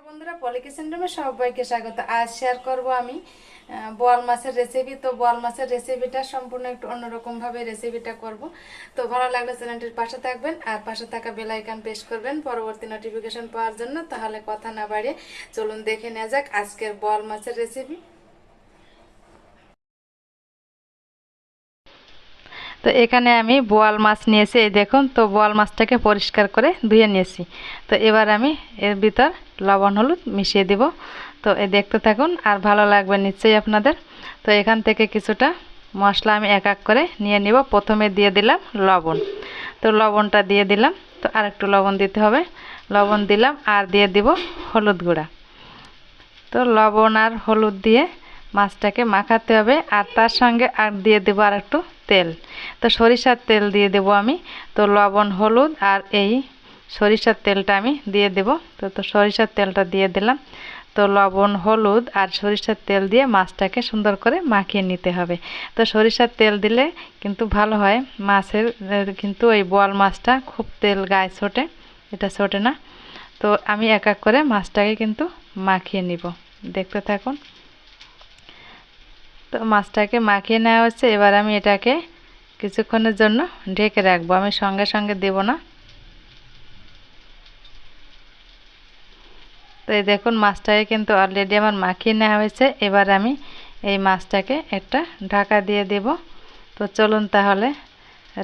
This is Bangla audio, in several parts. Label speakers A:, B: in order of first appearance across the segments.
A: বন্ধুরা পলিকেশন রুমে সবাইকে স্বাগত। আজ শেয়ার করব আমি বোয়াল মাছের রেসিপি তো বোয়াল মাছের রেসিপিটা সম্পূর্ণ একটু অন্যরকমভাবে রেসিপিটা করব। তো ভালো লাগলে চ্যানেলটির পাশে থাকবেন, আর পাশে থাকা বেল আইকন প্রেস করবেন পরবর্তী নোটিফিকেশন পাওয়ার জন্য। তাহলে কথা না বাড়িয়ে চলুন দেখে নেওয়া যাক আজকের বোয়াল মাছের রেসিপি তো এখানে আমি বোয়াল মাছ নিয়েছি, এই দেখুন, তো বোয়াল মাছটাকে পরিষ্কার করে ধুয়ে নিয়েছি। তো এবার আমি এর ভিতর লবণ, হলুদ মিশিয়ে দিব। তো এ দেখতে থাকুন, আর ভালো লাগবে নিশ্চয়ই আপনাদের। তো এখান থেকে কিছুটা মশলা আমি এক এক করে নিয়ে নিব। প্রথমে দিয়ে দিলাম লবণ। তো লবণটা দিয়ে দিলাম, তো আর একটু লবণ দিতে হবে। লবণ দিলাম, আর দিয়ে দিব হলুদ গুঁড়া। তো লবণ আর হলুদ দিয়ে মাছটাকে মাখাতে হবে, আর তার সঙ্গে আর দিয়ে দেবো আর একটু তেল। তো সরিষার তেল দিয়ে দেবো আমি। তো লবণ, হলুদ আর এই সরিষার তেলটা আমি দিয়ে দেব। তো তো সরিষার তেলটা দিয়ে দিলাম। তো লবণ, হলুদ আর সরিষার তেল দিয়ে মাছটাকে সুন্দর করে মাখিয়ে নিতে হবে। তো সরিষার তেল দিলে কিন্তু ভালো হয়। মাছের কিন্তু ওই বোয়াল মাছটা খুব তেল গায়ে ছোটে। এটা ছোটে না। তো আমি এক এক করে মাছটাকে কিন্তু মাখিয়ে নিব। দেখতে থাকুন। তো মাছটাকে মাখিয়ে নেওয়া হচ্ছে। এবার আমি এটাকে কিছুক্ষণের জন্য ঢেকে রাখব। আমি সঙ্গে সঙ্গে দেব না। তো এই দেখুন, মাছটাকে কিন্তু অলরেডি আমার মাখিয়ে নেওয়া হয়েছে। এবার আমি এই মাছটাকে একটা ঢাকা দিয়ে দেব। তো চলুন তাহলে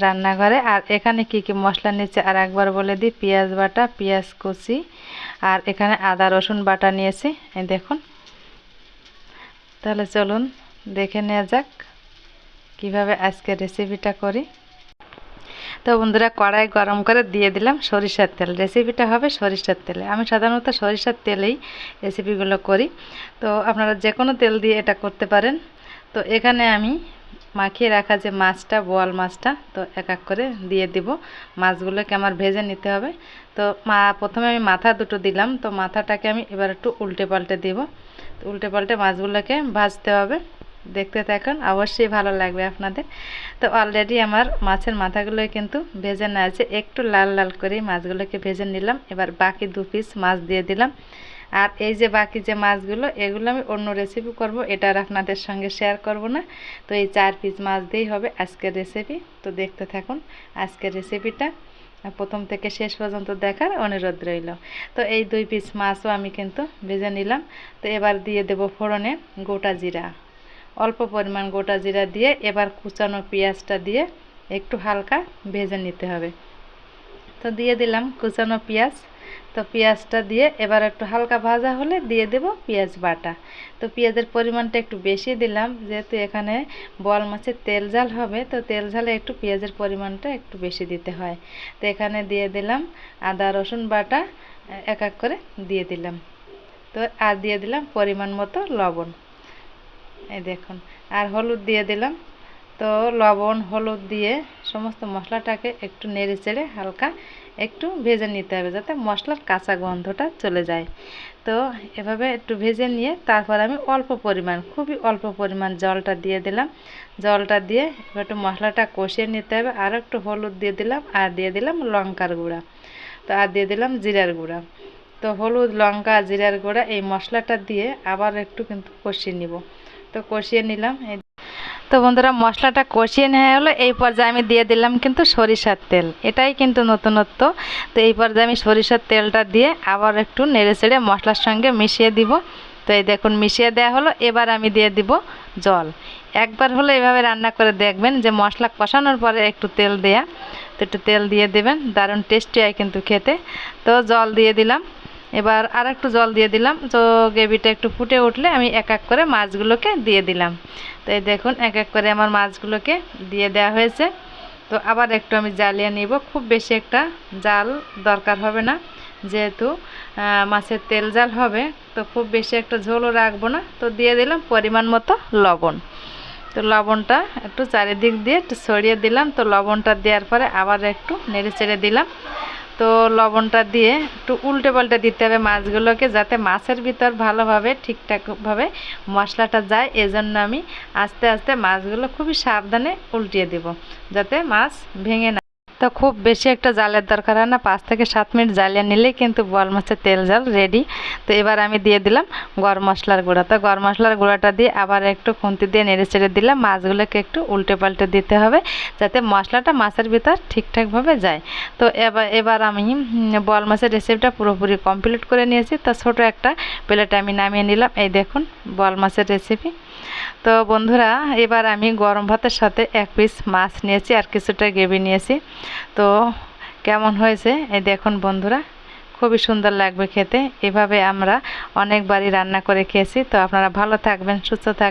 A: রান্নাঘরে। আর এখানে কি কি মশলা নিয়েছে? আর একবার বলে দিই, পেঁয়াজ বাটা, পেঁয়াজ কুচি, আর এখানে আদা রসুন বাটা নিয়েছি। এই দেখুন। তাহলে চলুন দেখে নেওয়া যাক কীভাবে আজকে রেসিপিটা করি। তো বন্ধুরা, কড়াই গরম করে দিয়ে দিলাম সরিষার তেল। রেসিপিটা হবে সরিষার তেলে। আমি সাধারণত সরিষার তেলেই রেসিপিগুলো করি। তো আপনারা যে কোনো তেল দিয়ে এটা করতে পারেন। তো এখানে আমি মাখিয়ে রাখা যে মাছটা, বোয়াল মাছটা, তো এক এক করে দিয়ে দিব। মাছগুলোকে আমার ভেজে নিতে হবে। তো মা, প্রথমে আমি মাথা দুটো দিলাম। তো মাথাটাকে আমি এবার একটু উল্টে পাল্টে দিব। তো উল্টে পাল্টে মাছগুলোকে ভাজতে হবে। দেখতে থাকুন, অবশ্যই ভালো লাগবে আপনাদের। তো অলরেডি আমার মাছের মাথাগুলো কিন্তু ভেজে আছে, একটু লাল লাল করে মাছগুলোকে ভেজে নিলাম। এবার বাকি দু পিস মাছ দিয়ে দিলাম। আর এই যে বাকি যে মাছগুলো, এগুলো আমি অন্য রেসিপি করব, এটা আর আপনাদের সঙ্গে শেয়ার করব না। তো এই চার পিস মাছ দিয়েই হবে আজকের রেসিপি তো দেখতে থাকুন, আজকের রেসিপিটা প্রথম থেকে শেষ পর্যন্ত দেখার অনুরোধ রইল। তো এই দুই পিস মাছও আমি কিন্তু ভেজে নিলাম। তো এবার দিয়ে দেব ফোড়নে গোটা জিরা। অল্প পরিমাণ গোটা জিরা দিয়ে এবার কুচানো পেঁয়াজটা দিয়ে একটু হালকা ভেজে নিতে হবে। তো দিয়ে দিলাম কুচানো পেঁয়াজ। তো পেঁয়াজটা দিয়ে এবার একটু হালকা ভাজা হলে দিয়ে দেব পেঁয়াজ বাটা। তো পেঁয়াজের পরিমাণটা একটু বেশি দিলাম, যেহেতু এখানে বল মাছের তেল ঝাল হবে, তো তেল ঝালে একটু পেঁয়াজের পরিমাণটা একটু বেশি দিতে হয়। তো এখানে দিয়ে দিলাম আদা, রসুন বাটা এক এক করে দিয়ে দিলাম। তো আর দিয়ে দিলাম পরিমাণ মতো লবণ। এই দেখুন, আর হলুদ দিয়ে দিলাম। তো লবণ, হলুদ দিয়ে সমস্ত মশলাটাকে একটু নেড়ে চেড়ে হালকা একটু ভেজে নিতে হবে যাতে মশলার কাঁচা গন্ধটা চলে যায়। তো এভাবে একটু ভেজে নিয়ে তারপর আমি অল্প পরিমাণ, খুবই অল্প পরিমাণ জলটা দিয়ে দিলাম। জলটা দিয়ে এবার একটু মশলাটা কষিয়ে নিতে হবে। আর একটু হলুদ দিয়ে দিলাম আর দিয়ে দিলাম লঙ্কার গুঁড়া। তো আর দিয়ে দিলাম জিরার গুঁড়া। তো হলুদ, লঙ্কা, জিরার গুঁড়া এই মশলাটা দিয়ে আবার একটু কিন্তু কষিয়ে নিব। তো কষিয়ে নিলাম। তো বন্ধুরা, মশলাটা কষিয়ে নেওয়া হলো। এই পর্যায়ে আমি দিয়ে দিলাম কিন্তু সরিষার তেল। এটাই কিন্তু নতুনত্ব। তো এই পর্যায়ে আমি সরিষার তেলটা দিয়ে আবার একটু নেড়ে চেড়ে মশলার সঙ্গে মিশিয়ে দিব। তো এই দেখুন, মিশিয়ে দেওয়া হলো। এবার আমি দিয়ে দিব জল। একবার হলো এভাবে রান্না করে দেখবেন যে মশলা কষানোর পরে একটু তেল দেয়া। তো একটু তেল দিয়ে দেবেন। দারুণ টেস্টি হয় কিন্তু খেতে। তো জল দিয়ে দিলাম। এবার আর একটু জল দিয়ে দিলাম। তো গ্রেভিটা একটু ফুটে উঠলে আমি এক এক করে মাছগুলোকে দিয়ে দিলাম। তো এই দেখুন, এক এক করে আমার মাছগুলোকে দিয়ে দেওয়া হয়েছে। তো আবার একটু আমি জ্বালিয়ে নিব। খুব বেশি একটা জাল দরকার হবে না। যেহেতু মাছের তেল জাল হবে, তো খুব বেশি একটা ঝোলও রাখব না। তো দিয়ে দিলাম পরিমাণ মতো লবণ। তো লবণটা একটু চারিদিক দিয়ে একটু ছড়িয়ে দিলাম। তো লবণটা দেওয়ার পরে আবার একটু নেড়ে চেড়ে দিলাম। তো লবণটা দিয়ে একটু উল্টে পাল্টে দিতে হবে মাছগুলোকে যাতে মাছের ভিতর ভালোভাবে ঠিকঠাকভাবে মশলাটা যায়। এজন্য আমি আস্তে আস্তে মাছগুলো খুবই সাবধানে উল্টিয়ে দেব, যাতে মাছ ভেঙে না তো খুব বেশি একটা জালের দরকার হয় না। পাঁচ থেকে সাত মিনিট জ্বালিয়ে নিলেই কিন্তু বোয়াল মাছের তেল জাল রেডি তো এবার আমি দিয়ে দিলাম গরম মশলার গুঁড়া। তো গরম মশলার গুঁড়াটা দিয়ে আবার একটু খুন্তি দিয়ে নেড়ে চেড়ে দিলাম। মাছগুলোকে একটু উল্টে পাল্টে দিতে হবে যাতে মশলাটা মাছের ভিতর ঠিকঠাকভাবে যায়। তো এবার এবার আমি বোয়াল মাছের রেসিপিটা পুরোপুরি কমপ্লিট করে নিয়েছি। তো ছোটো একটা প্লেটে আমি নামিয়ে নিলাম। এই দেখুন বোয়াল মাছের রেসিপি তো বন্ধুরা, এবার আমি গরম ভাতের সাথে এক পিস মাছ নিয়েছি আর কিছুটা গ্রেভি নিয়েছি। তো কেমন হয়েছে? এই দেখুন বন্ধুরা, খুবই সুন্দর লাগবে খেতে। এভাবে আমরা অনেকবারই রান্না করে খেয়েছি। তো আপনারা ভালো থাকবেন, সুস্থ থাকবেন।